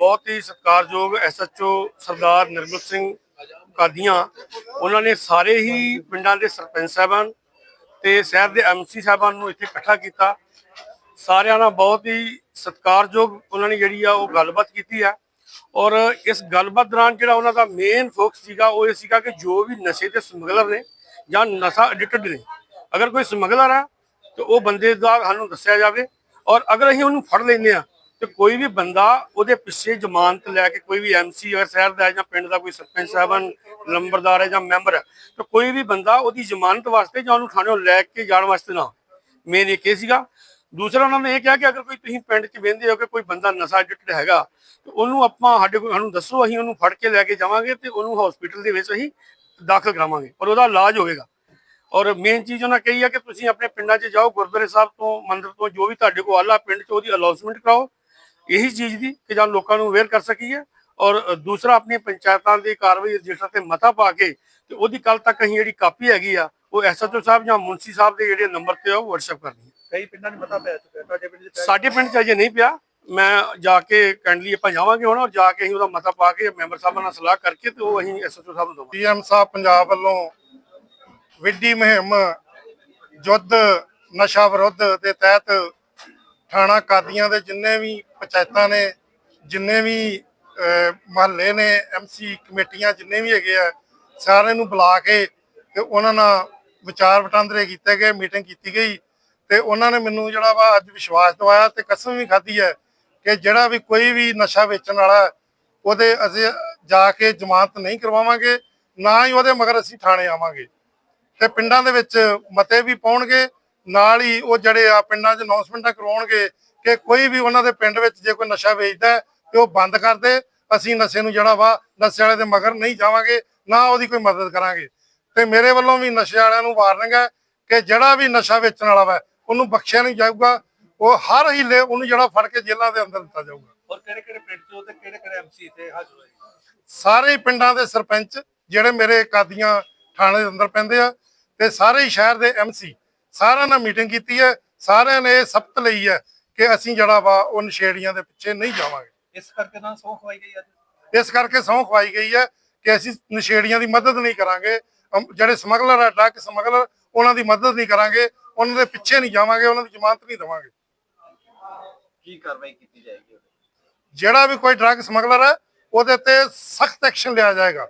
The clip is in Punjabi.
ਬਹੁਤ ਹੀ ਸਤਿਕਾਰਯੋਗ ਐਸਐਚਓ ਸਰਦਾਰ ਨਿਰਮਲ ਸਿੰਘ ਕਾਦੀਆਂ। ਉਹਨਾਂ ਨੇ ਸਾਰੇ ਹੀ ਪਿੰਡਾਂ ਦੇ ਸਰਪੰਚ ਸਾਹਿਬਾਨ ਤੇ ਸ਼ਹਿਰ ਦੇ ਐਮਸੀ ਸਾਹਿਬਾਨ ਨੂੰ ਇੱਥੇ ਇਕੱਠਾ ਕੀਤਾ। ਸਾਰਿਆਂ ਨਾਲ ਬਹੁਤ ਹੀ ਸਤਿਕਾਰਯੋਗ ਉਹਨਾਂ ਨੇ ਜਿਹੜੀ ਆ ਉਹ ਗੱਲਬਾਤ ਕੀਤੀ ਆ। ਔਰ ਇਸ ਗੱਲਬਾਤ ਦੌਰਾਨ ਜਿਹੜਾ ਉਹਨਾਂ ਦਾ ਮੇਨ ਫੋਕਸ ਸੀਗਾ, ਉਹ ਇਹ ਸੀਗਾ ਕਿ ਜੋ ਵੀ ਨਸ਼ੇ ਦੇ ਸਮਗਲਰ ਨੇ ਜਾਂ ਨਸ਼ਾ ਐਡਿਕਟਡ ਨੇ, ਅਗਰ ਕੋਈ ਸਮਗਲਰ ਆ, ਤੇ ਉਹ ਬੰਦੇ ਦਾ ਸਾਨੂੰ ਦੱਸਿਆ ਜਾਵੇ। ਔਰ ਅਗਰ ਅਸੀਂ ਉਹਨੂੰ ਫੜ ਲੈਂਦੇ ਆ ਤੇ ਕੋਈ ਵੀ ਬੰਦਾ ਉਹਦੇ ਪਿੱਛੇ ਜ਼ਮਾਨਤ ਲੈ ਕੇ ਕੋਈ ਵੀ ਐਮਸੀ ਅਗਰ ਸ਼ਹਿਰ ਦਾ ਜਾਂ ਪਿੰਡ ਦਾ ਕੋਈ ਸਰਪੰਚ ਸਾਹਿਬਾਨ ਲੰਬਰਦਾਰ ਹੈ ਜਾਂ ਮੈਂਬਰ ਹੈ ਤੇ ਕੋਈ ਵੀ ਬੰਦਾ ਉਹਦੀ ਜ਼ਮਾਨਤ ਵਾਸਤੇ ਜਾਂ ਉਹਨੂੰ ਥਾਣੇੋਂ ਲੈ ਕੇ ਜਾਣ ਵਾਸਤੇ ਨਾ ਮੇਨ ਇਹ ਕੀ ਸੀਗਾ। ਦੂਸਰਾ ਉਹਨਾਂ ਨੇ ਇਹ ਕਿਹਾ ਕਿ ਅਗਰ ਕੋਈ ਤੁਸੀਂ ਪਿੰਡ 'ਚ ਵੇਂਦੇ ਹੋ ਕਿ ਕੋਈ ਬੰਦਾ ਨਸ਼ਾ ਐਡਿਕਟ ਹੈਗਾ, ਤੇ ਉਹਨੂੰ ਆਪਾਂ ਸਾਡੇ ਕੋਲ ਸਾਨੂੰ ਦੱਸੋ, ਅਸੀਂ ਉਹਨੂੰ ਫੜ ਕੇ ਲੈ ਕੇ ਜਾਵਾਂਗੇ ਤੇ ਉਹਨੂੰ ਹਸਪੀਟਲ ਦੇ ਵਿੱਚ ਅਸੀਂ ਦਾਖਲ ਕਰਾਵਾਂਗੇ ਔਰ ਉਹਦਾ ਇਲਾਜ ਹੋਵੇਗਾ। ਔਰ ਮੇਨ ਚੀਜ਼ ਉਹਨਾਂ ਕਹੀ ਆ ਕਿ ਤੁਸੀਂ ਆਪਣੇ ਪਿੰਡਾਂ 'ਚ ਜਾਓ, ਗੁਰਦੁਆਰੇ ਸਾਹਿਬ ਤੋਂ, ਮੰਦਿਰ ਤੋਂ ਜੋ ਵੀ ਤੁਹਾਡੇ ਕੋਲ ਆਲਾ ਪਿੰਡ 'ਚ ਉਹਦੀ ਅਨਾਉਂਸਮੈਂਟ ਕਰਾਓ ਇਹੀ ਚੀਜ਼ ਦੀ ਕਿ ਜਾਂ ਲੋਕਾਂ ਨੂੰ ਅਵੇਅਰ ਕਰ ਸਕੀਏ ਔਰ ਦੂਸਰਾ ਆਪਣੀ ਪੰਚਾਇਤਾਂ ਦੀ ਕਾਰਵਾਈ ਰਜਿਸਟਰ ਤੇ ਮਤਾ ਪਾ ਕੇ ਤੇ ਉਹਦੀ ਕੱਲ ਤੱਕ ਅਸੀਂ ਜਿਹੜੀ ਕਾਪੀ ਹੈਗੀ ਆ ਉਹ ਐਸਐਚਓ ਸਾਹਿਬ ਜਾਂ ਮੁੰਸੀ ਸਾਹਿਬ ਦੇ ਜਿਹੜੇ ਨੰਬਰ ਤੇ ਆ ਉਹ WhatsApp ਕਰਨੀ ਹੈ ਕਈ ਪਿੰਡਾਂ 'ਚ ਮਤਾ ਪੈ ਚੁੱਕਾ ਤੁਹਾਡੇ ਪਿੰਡ 'ਚ ਸਾਡੇ ਪਿੰਡ 'ਚ ਅਜੇ ਨਹੀਂ ਪਿਆ। ਮੈਂ ਜਾ ਕੇ ਕੈਂਡਲੀ ਆਪਾਂ ਜਾਵਾਂਗੇ ਹੁਣ ਔਰ ਜਾ ਕੇ ਅਸੀਂ ਉਹਦਾ ਮਤਾ ਪਾ ਕੇ ਮੈਂਬਰ ਸਾਹਿਬਾਂ ਨਾਲ ਸਲਾਹ ਕਰਕੇ ਤੇ ਉਹ ਅਸੀਂ ਐਸਐਚਓ ਸਾਹਿਬ ਨੂੰ ਦਵਾਂਗੇ। ਪੀਐਮ ਸਾਹਿਬ ਪੰਜਾਬ ਵੱਲੋਂ ਵਿੱਢੀ ਮੁਹਿੰਮ ਜੁੱਧ ਨਸ਼ਾ ਵਿਰੁੱਧ ਦੇ ਤਹਿਤ ਥਾਣਾ ਕਾਦੀਆਂ ਦੇ ਜਿੰਨੇ ਵੀ ਪੰਚਾਇਤਾਂ ਨੇ ਜਿੰਨੇ ਵੀ ਮਹੱਲੇ ਨੇ ਐਮਸੀ ਕਮੇਟੀਆਂ ਜਿੰਨੇ ਵੀ ਹੈਗੇ ਆ, ਸਾਰਿਆਂ ਨੂੰ ਬੁਲਾ ਕੇ ਤੇ ਉਹਨਾਂ ਨਾਲ ਵਿਚਾਰ ਵਟਾਂਦਰੇ ਕੀਤੇ ਗਏ, ਮੀਟਿੰਗ ਕੀਤੀ ਗਈ ਤੇ ਉਹਨਾਂ ਨੇ ਮੈਨੂੰ ਜਿਹੜਾ ਵਾ ਅੱਜ ਵਿਸ਼ਵਾਸ ਦਿਵਾਇਆ ਤੇ ਕਸਮ ਵੀ ਖਾਧੀ ਹੈ ਕਿ ਜਿਹੜਾ ਵੀ ਕੋਈ ਵੀ ਨਸ਼ਾ ਵੇਚਣ ਵਾਲਾ, ਉਹਦੇ ਅਸੀਂ ਜਾ ਕੇ ਜ਼ਮਾਨਤ ਨਹੀਂ ਕਰਵਾਵਾਂਗੇ, ਨਾ ਹੀ ਉਹਦੇ ਮਗਰ ਅਸੀਂ ਥਾਣੇ ਆਵਾਂਗੇ। ਤੇ ਪਿੰਡਾਂ ਦੇ ਵਿੱਚ ਮਤੇ ਵੀ ਪਾਉਣਗੇ ਨਾਲ ਹੀ ਉਹ ਜਿਹੜੇ ਆ ਪਿੰਡਾਂ 'ਚ ਅਨਾਉਂਸਮੈਂਟਾਂ ਕਰਵਾਉਣਗੇ ਕਿ ਕੋਈ ਵੀ ਉਹਨਾਂ ਦੇ ਪਿੰਡ ਵਿੱਚ ਜੇ ਕੋਈ ਨਸ਼ਾ ਵੇਚਦਾ ਤੇ ਉਹ ਬੰਦ ਕਰ ਦੇ ਅਸੀਂ ਨਸ਼ੇ ਨੂੰ ਜਿਹੜਾ ਵਾ ਨਸ਼ੇ ਵਾਲੇ ਦੇ ਮਗਰ ਨਹੀਂ ਜਾਵਾਂਗੇ ਨਾ ਉਹਦੀ ਕੋਈ ਮਦਦ ਕਰਾਂਗੇ। ਤੇ ਮੇਰੇ ਵੱਲੋਂ ਵੀ ਨਸ਼ੇ ਵਾਲਿਆਂ ਨੂੰ ਵਾਰਨਿੰਗ ਹੈ ਕਿ ਜਿਹੜਾ ਵੀ ਨਸ਼ਾ ਵੇਚਣ ਵਾਲਾ ਵਾ ਉਹਨੂੰ ਬਖਸ਼ਿਆ ਨਹੀਂ ਜਾਊਗਾ ਉਹ ਹਰ ਹੀਲੇ ਉਹਨੂੰ ਜਿਹੜਾ ਫੜ ਕੇ ਜੇਲ੍ਹਾਂ ਦੇ ਅੰਦਰ ਦਿੱਤਾ ਜਾਊਗਾ। ਔਰ ਕਿਹੜੇ ਕਿਹੜੇ ਪਿੰਡ 'ਚੋਂ ਤੇ ਕਿਹੜੇ ਕਿਹੜੇ ਐਮਸੀ ਤੇ ਹਾਜ਼ਰ ਹੋਏ? ਸਾਰੇ ਪਿੰਡਾਂ ਦੇ ਸਰਪੰਚ ਜਿਹੜੇ ਮੇਰੇ ਕਾਦੀਆਂ ਥਾਣੇ ਦੇ ਅੰਦਰ ਪੈਂਦੇ ਆ ਤੇ ਸਾਰੇ ਸ਼ਹਿਰ ਦੇ ਐਮਸੀ ਸਾਰਿਆਂ ਨਾਲ ਮੀਟਿੰਗ ਕੀਤੀ ਹੈ ਸਾਰਿਆਂ ਨੇ ਸਬਤ ਲਈ ਹੈ ਕਿ ਅਸੀਂ ਜਿਹੜਾ ਵਾ ਉਹ ਨਸ਼ੇੜੀਆਂ ਦੇ ਪਿੱਛੇ ਨਹੀਂ ਜਾਵਾਂਗੇ। ਇਸ ਕਰਕੇ ਨਾ ਸੌਂ ਖਵਾਈ ਗਈ ਅੱਜ। ਇਸ ਕਰਕੇ ਸਹੁੰ ਖਵਾਈ ਗਈ ਹੈ ਕਿ ਅਸੀਂ ਨਸ਼ੇੜੀਆਂ ਦੀ ਮਦਦ ਨਹੀਂ ਕਰਾਂਗੇ। ਜਿਹੜੇ ਸਮਗਲਰ ਹੈ ਡਰੱਗ ਸਮਗਲਰ ਉਹਨਾਂ ਦੀ ਮਦਦ ਨਹੀਂ ਕਰਾਂਗੇ। ਉਹਨਾਂ ਦੇ ਪਿੱਛੇ ਨਹੀਂ ਜਾਵਾਂਗੇ ਉਹਨਾਂ ਦੀ ਜ਼ਮਾਨਤ ਨਹੀਂ ਦੇਵਾਂਗੇ। ਕੀ ਕਾਰਵਾਈ ਕੀਤੀ ਜਾਏਗੀ? ਜਿਹੜਾ ਵੀ ਕੋਈ ਡਰੱਗ ਸਮਗਲਰ ਹੈ ਉਹਦੇ ਤੇ ਸਖਤ ਐਕਸ਼ਨ ਲਿਆ ਜਾਏਗਾ।